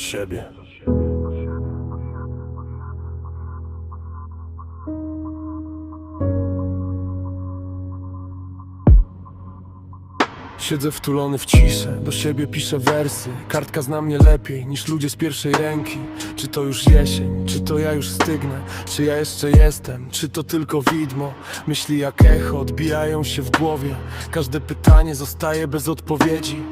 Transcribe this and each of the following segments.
siebie. Siedzę wtulony w ciszę, do siebie piszę wersy. Kartka zna mnie lepiej niż ludzie z pierwszej ręki. Czy to już jesień, czy to ja już stygnę? Czy ja jeszcze jestem, czy to tylko widmo? Myśli jak echo odbijają się w głowie. Każde pytanie zostaje bez odpowiedzi.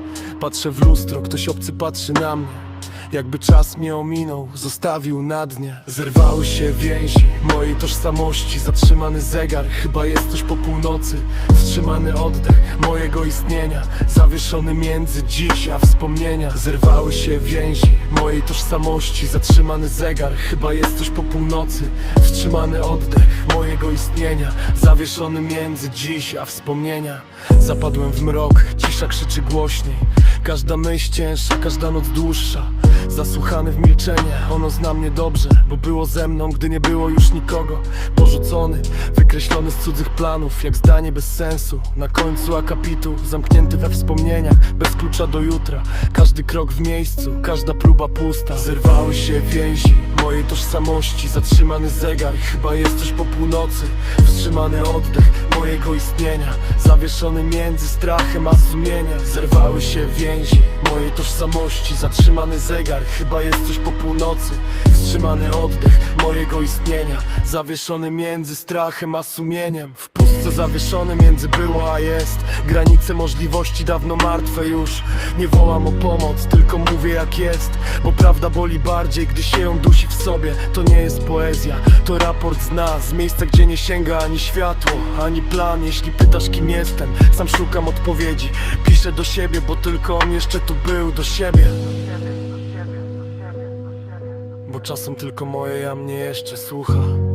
Patrzę w lustro, ktoś obcy patrzy na mnie jakby czas mnie ominął, zostawił na dnie. Zerwały się więzi mojej tożsamości. Zatrzymany zegar, chyba jest coś po północy. Wstrzymany oddech mojego istnienia. Zawieszony między dziś a wspomnienia. Zerwały się więzi mojej tożsamości. Zatrzymany zegar, chyba jest coś po północy. Wstrzymany oddech mojego istnienia. Zawieszony między dziś a wspomnienia. Zapadłem w mrok, cisza krzyczy głośniej Każda myśl cięższa, każda noc dłuższa. Zasłuchany w milczenie, ono zna mnie dobrze Bo było ze mną, gdy nie było już nikogo. Porzucony, wykreślony z cudzych planów Jak zdanie bez sensu, na końcu akapitu Zamknięty we wspomnieniach, bez klucza do jutra. Każdy krok w miejscu, każda próba pusta. Zerwały się więzi mojej tożsamości. Zatrzymany zegar, chyba jest po północy. Wstrzymany oddech mojego istnienia. Zawieszony między strachem a sumieniem. Zerwały się więzi mojej tożsamości Zatrzymany zegar, chyba jest coś po północy. Wstrzymany oddech mojego istnienia Zawieszony między strachem a sumieniem pustce zawieszony między było a jest. Granice możliwości dawno martwe już. Nie wołam o pomoc, tylko mówię jak jest. Bo prawda boli bardziej, gdy się ją dusi w sobie. To nie jest poezja, to raport z nas. Z miejsca, gdzie nie sięga ani światło, ani plan. Jeśli pytasz kim jestem, sam szukam odpowiedzi. Piszę do siebie, bo tylko on jeszcze tu był do siebie. Bo czasem tylko moje ja mnie jeszcze słucha